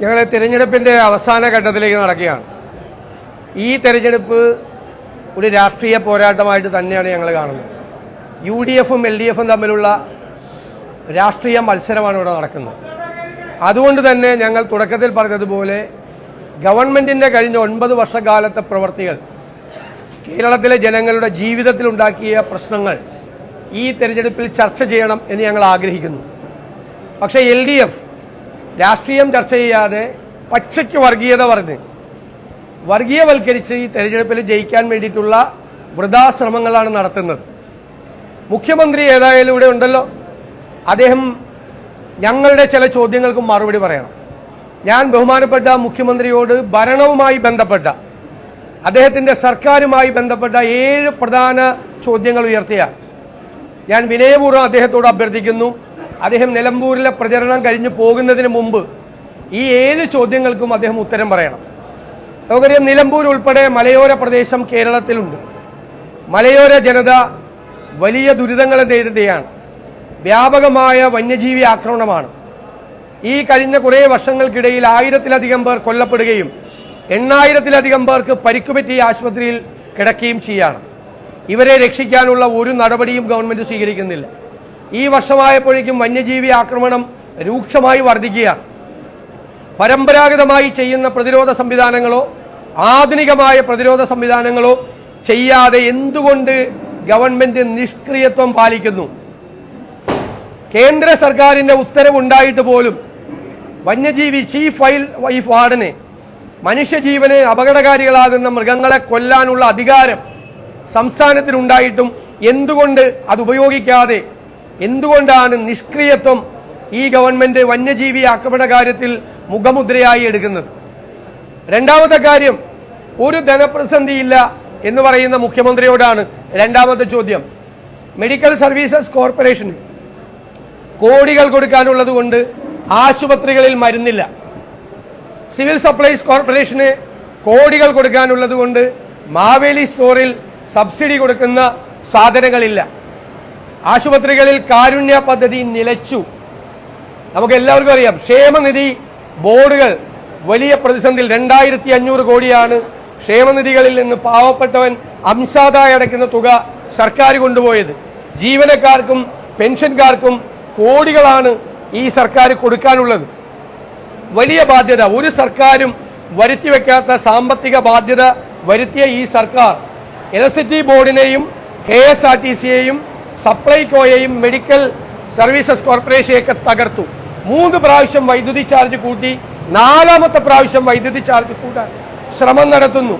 ഞങ്ങൾ തിരഞ്ഞെടുപ്പിന്റെ അവസാന ഘട്ടത്തിലേക്ക് നടക്കുകയാണ്. ഈ തെരഞ്ഞെടുപ്പ് ഒരു രാഷ്ട്രീയ പോരാട്ടമായിട്ട് തന്നെയാണ് ഞങ്ങൾ കാണുന്നത്. യു ഡി എഫും എൽ ഡി എഫും തമ്മിലുള്ള രാഷ്ട്രീയ മത്സരമാണ് ഇവിടെ നടക്കുന്നത്. അതുകൊണ്ട് തന്നെ ഞങ്ങൾ തുടക്കത്തിൽ പറഞ്ഞതുപോലെ ഗവൺമെന്റിന്റെ കഴിഞ്ഞ ഒൻപത് വർഷക്കാലത്തെ പ്രവർത്തികൾ കേരളത്തിലെ ജനങ്ങളുടെ ജീവിതത്തിലുണ്ടാക്കിയ പ്രശ്നങ്ങൾ ഈ തെരഞ്ഞെടുപ്പിൽ ചർച്ച ചെയ്യണം എന്ന് ഞങ്ങൾ ആഗ്രഹിക്കുന്നു. പക്ഷേ എൽ ഡി എഫ് രാഷ്ട്രീയം ചർച്ച ചെയ്യാതെ പച്ചയ്ക്ക് വർഗീയത പറഞ്ഞ് വർഗീയവൽക്കരിച്ച് ഈ തെരഞ്ഞെടുപ്പിൽ ജയിക്കാൻ വേണ്ടിയിട്ടുള്ള വൃതാശ്രമങ്ങളാണ് നടത്തുന്നത്. മുഖ്യമന്ത്രി ഏതായാലും ഇവിടെ ഉണ്ടല്ലോ. അദ്ദേഹം ഞങ്ങളുടെ ചില ചോദ്യങ്ങൾക്കും മറുപടി പറയണം. ഞാൻ ബഹുമാനപ്പെട്ട മുഖ്യമന്ത്രിയോട് ഭരണവുമായി ബന്ധപ്പെട്ട അദ്ദേഹത്തിന്റെ സർക്കാരുമായി ബന്ധപ്പെട്ട ഏഴ് പ്രധാന ചോദ്യങ്ങൾ ഉയർത്തിയ ഞാൻ വിനയപൂർവം അദ്ദേഹത്തോട് അഭ്യർത്ഥിക്കുന്നു. അദ്ദേഹം നിലമ്പൂരിലെ പ്രചരണം കഴിഞ്ഞ് പോകുന്നതിന് മുമ്പ് ഈ ഏഴ് ചോദ്യങ്ങൾക്കും അദ്ദേഹം ഉത്തരം പറയണം. നമുക്കറിയാം നിലമ്പൂർ ഉൾപ്പെടെ മലയോര പ്രദേശം കേരളത്തിലുണ്ട്. മലയോര ജനത വലിയ ദുരിതങ്ങൾ നേരിടുകയാണ്. വ്യാപകമായ വന്യജീവി ആക്രമണമാണ്. ഈ കഴിഞ്ഞ കുറേ വർഷങ്ങൾക്കിടയിൽ ആയിരത്തിലധികം പേർ കൊല്ലപ്പെടുകയും എണ്ണായിരത്തിലധികം പേർക്ക് പരിക്കുപറ്റി ആശുപത്രിയിൽ കിടക്കുകയും ചെയ്യാണ്. ഇവരെ രക്ഷിക്കാനുള്ള ഒരു നടപടിയും ഗവൺമെന്റ് സ്വീകരിക്കുന്നില്ല. ഈ വർഷമായപ്പോഴേക്കും വന്യജീവി ആക്രമണം രൂക്ഷമായി വർദ്ധിക്കുകയാണ് പരമ്പരാഗതമായി ചെയ്യുന്ന പ്രതിരോധ സംവിധാനങ്ങളോ ആധുനികമായ പ്രതിരോധ സംവിധാനങ്ങളോ ചെയ്യാതെ എന്തുകൊണ്ട് ഗവൺമെന്റ് നിഷ്ക്രിയത്വം പാലിക്കുന്നു? കേന്ദ്ര സർക്കാരിന്റെ ഉത്തരവുണ്ടായിട്ട് പോലും വന്യജീവി ചീഫ് വൈൽഡ് വൈഫ് വാർഡനെ മനുഷ്യജീവന് അപകടകാരികളാകുന്ന മൃഗങ്ങളെ കൊല്ലാനുള്ള അധികാരം സംസ്ഥാനത്തിനുണ്ടായിട്ടും എന്തുകൊണ്ട് അത് ഉപയോഗിക്കാതെ എന്തുകൊണ്ടാണ് നിഷ്ക്രിയത്വം ഈ ഗവൺമെന്റ് വന്യജീവി ആക്രമണ കാര്യത്തിൽ മുഖമുദ്രയായി എടുക്കുന്നത്? രണ്ടാമത്തെ കാര്യം ഒരു ധനപ്രതിസന്ധിയില്ല എന്ന് പറയുന്ന മുഖ്യമന്ത്രിയോടാണ് രണ്ടാമത്തെ ചോദ്യം. മെഡിക്കൽ സർവീസസ് കോർപ്പറേഷന് കോടികൾ കൊടുക്കാനുള്ളത് കൊണ്ട് ആശുപത്രികളിൽ മരുന്നില്ല. സിവിൽ സപ്ലൈസ് കോർപ്പറേഷന് കോടികൾ കൊടുക്കാനുള്ളത് കൊണ്ട് മാവേലി സ്റ്റോറിൽ സബ്സിഡി കൊടുക്കുന്ന സാധനങ്ങളില്ല. ആശുപത്രികളിൽ കാരുണ്യ പദ്ധതി നിലച്ചു. നമുക്ക് എല്ലാവർക്കും അറിയാം ക്ഷേമനിധി ബോർഡുകൾ വലിയ പ്രതിസന്ധിയിൽ രണ്ടായിരത്തി അഞ്ഞൂറ് കോടിയാണ് ക്ഷേമനിധികളിൽ നിന്ന് പാവപ്പെട്ടവൻ അംശാദായി അടയ്ക്കുന്ന തുക സർക്കാർ കൊണ്ടുപോയത്. ജീവനക്കാർക്കും പെൻഷൻകാർക്കും കോടികളാണ് ഈ സർക്കാർ കൊടുക്കാനുള്ളത്. വലിയ ബാധ്യത ഒരു സർക്കാരും വരുത്തി വെക്കാത്ത സാമ്പത്തിക ബാധ്യത വരുത്തിയ ഈ സർക്കാർ. ഇലക്ട്രിസിറ്റി ബോർഡിനെയും കെ എസ് ആർ ടി സിയെയും സപ്ലൈകോയെയും മെഡിക്കൽ സർവീസസ് കോർപ്പറേഷനെയൊക്കെ തകർത്തു. മൂന്ന് പ്രാവശ്യം വൈദ്യുതി ചാർജ് കൂട്ടി നാലാമത്തെ പ്രാവശ്യം വൈദ്യുതി ചാർജ് കൂട്ടാൻ ശ്രമം നടത്തുന്നു.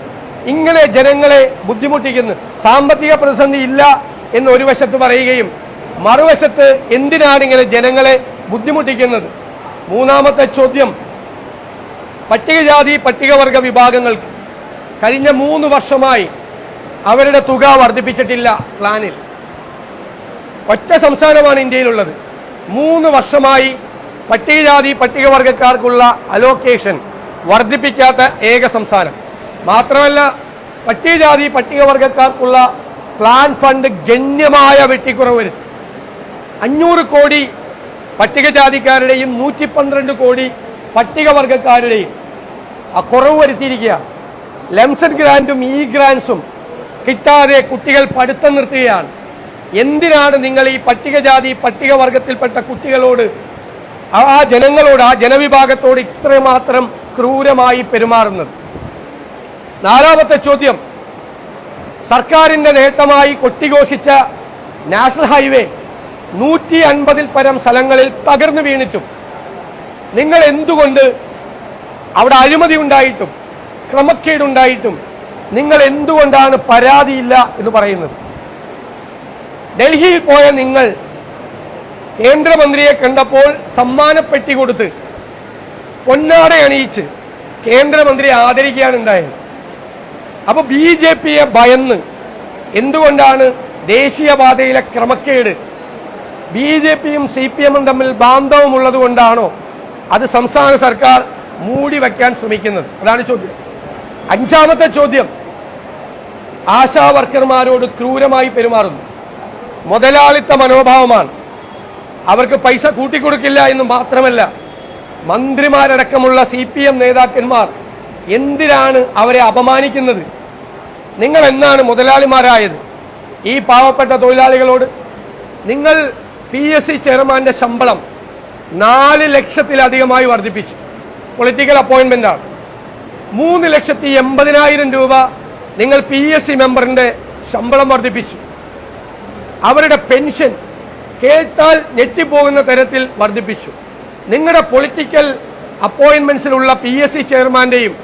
ഇങ്ങനെ ജനങ്ങളെ ബുദ്ധിമുട്ടിക്കുന്നു. സാമ്പത്തിക പ്രതിസന്ധി ഇല്ല എന്ന് ഒരു വശത്ത് പറയുകയും മറുവശത്ത് എന്തിനാണ് ഇങ്ങനെ ജനങ്ങളെ ബുദ്ധിമുട്ടിക്കുന്നത്? മൂന്നാമത്തെ ചോദ്യം പട്ടികജാതി പട്ടികവർഗ വിഭാഗങ്ങൾക്ക്. കഴിഞ്ഞ മൂന്ന് വർഷമായി അവരുടെ തുക വർദ്ധിപ്പിച്ചിട്ടില്ല പ്ലാനിൽ. ഒറ്റ സംസ്ഥാനമാണ് ഇന്ത്യയിലുള്ളത്. മൂന്ന് വർഷമായി പട്ടികജാതി പട്ടികവർഗക്കാർക്കുള്ള അലോക്കേഷൻ വർദ്ധിപ്പിക്കാത്ത ഏക സംസ്ഥാനം. മാത്രമല്ല പട്ടികജാതി പട്ടികവർഗക്കാർക്കുള്ള പ്ലാൻ ഫണ്ട് ഗണ്യമായ വെട്ടിക്കുറവ് വരുത്തി. അഞ്ഞൂറ് കോടി പട്ടികജാതിക്കാരുടെയും നൂറ്റി പന്ത്രണ്ട് കോടി പട്ടികവർഗക്കാരുടെയും. ആ കുറവ് വരുത്തിയിരിക്കുക. ലംസൺ ഗ്രാന്റും ഇ ഗ്രാൻസും കിട്ടാതെ കുട്ടികൾ പഠിത്തം നിർത്തുകയാണ്. എന്തിനാണ് നിങ്ങൾ ഈ പട്ടികജാതി പട്ടികവർഗത്തിൽപ്പെട്ട കുട്ടികളോട് ആ ജനങ്ങളോട് ആ ജനവിഭാഗത്തോട് ഇത്രമാത്രം ക്രൂരമായി പെരുമാറുന്നത്? നാലാമത്തെ ചോദ്യം. സർക്കാരിന്റെ നേട്ടമായി കൊട്ടിഘോഷിച്ച നാഷണൽ ഹൈവേ നൂറ്റി അൻപതിൽ പരം സ്ഥലങ്ങളിൽ തകർന്നു വീണിട്ടും നിങ്ങൾ എന്തുകൊണ്ട് അവിടെ അഴിമതി ഉണ്ടായിട്ടും ക്രമക്കേടുണ്ടായിട്ടും നിങ്ങൾ എന്തുകൊണ്ടാണ് പരാതിയില്ല എന്ന് പറയുന്നത്? ഡൽഹിയിൽ പോയ നിങ്ങൾ കേന്ദ്രമന്ത്രിയെ കണ്ടപ്പോൾ സമ്മാനപ്പെട്ടി കൊടുത്ത് പൊന്നാട അണിയിച്ച് കേന്ദ്രമന്ത്രിയെ ആദരിക്കുകയാണ് ഉണ്ടായത്. അപ്പൊ ബി ജെ പിയെ ഭയന്ന് എന്തുകൊണ്ടാണ് ദേശീയപാതയിലെ ക്രമക്കേട്? ബി ജെ പിയും സി പി എമ്മും തമ്മിൽ ബാന്ധവമുള്ളത് കൊണ്ടാണോ അത് സംസ്ഥാന സർക്കാർ മൂടി വയ്ക്കാൻ ശ്രമിക്കുന്നത്? അതാണ് ചോദ്യം. അഞ്ചാമത്തെ ചോദ്യം ആശാ വർക്കർമാരോട് ക്രൂരമായി പെരുമാറുന്നു. മുതലാളിത്ത മനോഭാവമാണ്. അവർക്ക് പൈസ കൂട്ടിക്കൊടുക്കില്ല എന്ന് മാത്രമല്ല മന്ത്രിമാരടക്കമുള്ള സി പി എം നേതാക്കന്മാർ എന്തിനാണ് അവരെ അപമാനിക്കുന്നത്? നിങ്ങൾ എന്നാണ് മുതലാളിമാരായത്? ഈ പാവപ്പെട്ട തൊഴിലാളികളോട് നിങ്ങൾ പി എസ് സി ചെയർമാന്റെ ശമ്പളം നാല് ലക്ഷത്തിലധികമായി വർദ്ധിപ്പിച്ചു. പൊളിറ്റിക്കൽ അപ്പോയിന്റ്മെന്റ് ആണ് മൂന്ന് ലക്ഷത്തി എൺപതിനായിരം രൂപ നിങ്ങൾ പി എസ് സി മെമ്പറിന്റെ ശമ്പളം വർദ്ധിപ്പിച്ചു. അവരുടെ പെൻഷൻ കേട്ടാൽ ഞെട്ടിപ്പോകുന്ന തരത്തിൽ വർദ്ധിപ്പിച്ചു. നിങ്ങളുടെ പൊളിറ്റിക്കൽ അപ്പോയിൻമെന്റ്സിലുള്ള പി എസ് സി ചെയർമാന്റെയും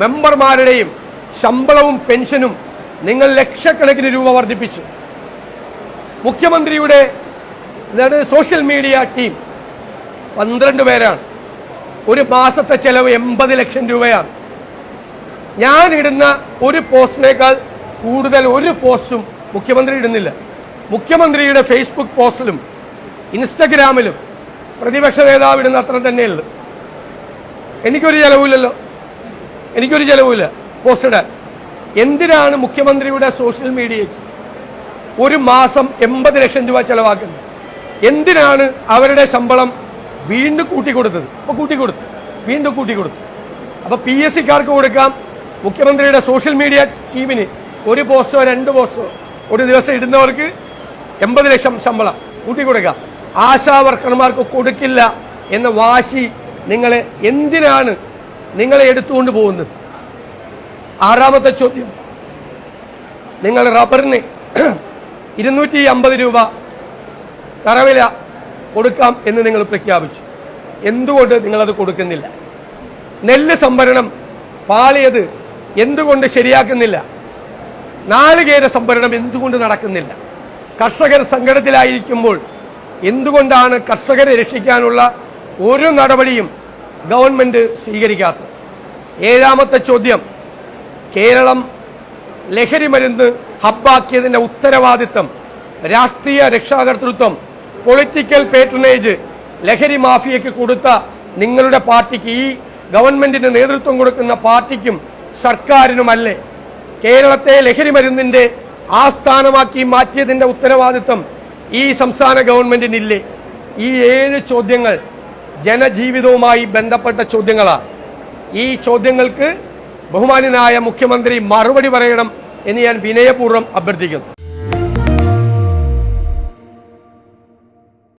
മെമ്പർമാരുടെയും ശമ്പളവും പെൻഷനും നിങ്ങൾ ലക്ഷക്കണക്കിന് രൂപ വർദ്ധിപ്പിച്ചു. മുഖ്യമന്ത്രിയുടെ സോഷ്യൽ മീഡിയ ടീം പന്ത്രണ്ട് പേരാണ്. ഒരു മാസത്തെ ചെലവ് എൺപത് ലക്ഷം രൂപയാണ്. ഞാൻ ഇടുന്ന ഒരു പോസ്റ്റിനേക്കാൾ കൂടുതൽ ഒരു പോസ്റ്റും മുഖ്യമന്ത്രി ഇടുന്നില്ല. മുഖ്യമന്ത്രിയുടെ ഫേസ്ബുക്ക് പോസ്റ്റിലും ഇൻസ്റ്റഗ്രാമിലും പ്രതിപക്ഷ നേതാവ് ഇടുന്ന അത്ര തന്നെയുള്ളു എനിക്കൊരു ചെലവില്ലല്ലോ. എനിക്കൊരു ചെലവില്ല. പോസ്റ്റ് ഇടാൻ. എന്തിനാണ് മുഖ്യമന്ത്രിയുടെ സോഷ്യൽ മീഡിയയ്ക്ക് ഒരു മാസം എൺപത് ലക്ഷം രൂപ ചെലവാക്കുന്നത്? എന്തിനാണ് അവരുടെ ശമ്പളം വീണ്ടും കൂട്ടിക്കൊടുത്തത്? അപ്പോൾ കൂട്ടിക്കൊടുത്തു. വീണ്ടും കൂട്ടിക്കൊടുത്തു. അപ്പോൾ പി എസ് സിക്കാർക്ക് കൊടുക്കാം മുഖ്യമന്ത്രിയുടെ സോഷ്യൽ മീഡിയ ടീമിന്. ഒരു പോസ്റ്റോ രണ്ട് പോസ്റ്റോ. ഒരു ദിവസം ഇടുന്നവർക്ക് എൺപത് ലക്ഷം ശമ്പളം കൂട്ടിക്കൊടുക്കാം ആശാ വർക്കർമാർക്ക് കൊടുക്കില്ല എന്ന വാശി നിങ്ങളെ എന്തിനാണ് നിങ്ങളെ എടുത്തുകൊണ്ട് പോകുന്നത്? ആറാമത്തെ ചോദ്യം. നിങ്ങൾ റബ്ബറിന് ഇരുന്നൂറ്റി അമ്പത് രൂപ തറവില കൊടുക്കാം എന്ന് നിങ്ങൾ പ്രഖ്യാപിച്ചു. എന്തുകൊണ്ട് നിങ്ങളത് കൊടുക്കുന്നില്ല? നെല്ല് സംഭരണം പാളിയത് എന്തുകൊണ്ട് ശരിയാക്കുന്നില്ല? നാളികേര സംഭരണം എന്തുകൊണ്ട് നടക്കുന്നില്ല? കർഷകർ സങ്കടത്തിലായിരിക്കുമ്പോൾ എന്തുകൊണ്ടാണ് കർഷകരെ രക്ഷിക്കാനുള്ള ഒരു നടപടിയും ഗവൺമെന്റ് സ്വീകരിക്കാത്തത്? ഏഴാമത്തെ ചോദ്യം കേരളം ലഹരി മരുന്ന് ഹബ്ബാക്കിയതിന്റെ ഉത്തരവാദിത്തം രാഷ്ട്രീയ രക്ഷാകർതൃത്വം പൊളിറ്റിക്കൽ പേട്രണേജ് ലഹരി മാഫിയയ്ക്ക് കൊടുത്ത നിങ്ങളുടെ പാർട്ടിക്ക് ഈ ഗവൺമെന്റിന് നേതൃത്വം കൊടുക്കുന്ന പാർട്ടിക്കും സർക്കാരിനുമല്ലേ? കേരളത്തെ ലഹരി മരുന്നിന്റെ ആസ്ഥാനമാക്കി മാറ്റിയതിന്റെ ഉത്തരവാദിത്വം ഈ സംസ്ഥാന ഗവൺമെന്റിനില്ലേ? ഈ ഏഴ് ചോദ്യങ്ങൾ ജനജീവിതവുമായി ബന്ധപ്പെട്ട ചോദ്യങ്ങളാണ് ഈ ചോദ്യങ്ങൾക്ക് ബഹുമാനായ മുഖ്യമന്ത്രി മറുപടി പറയണം എന്ന് ഞാൻ വിനയപൂർവം അഭ്യർത്ഥിക്കുന്നു.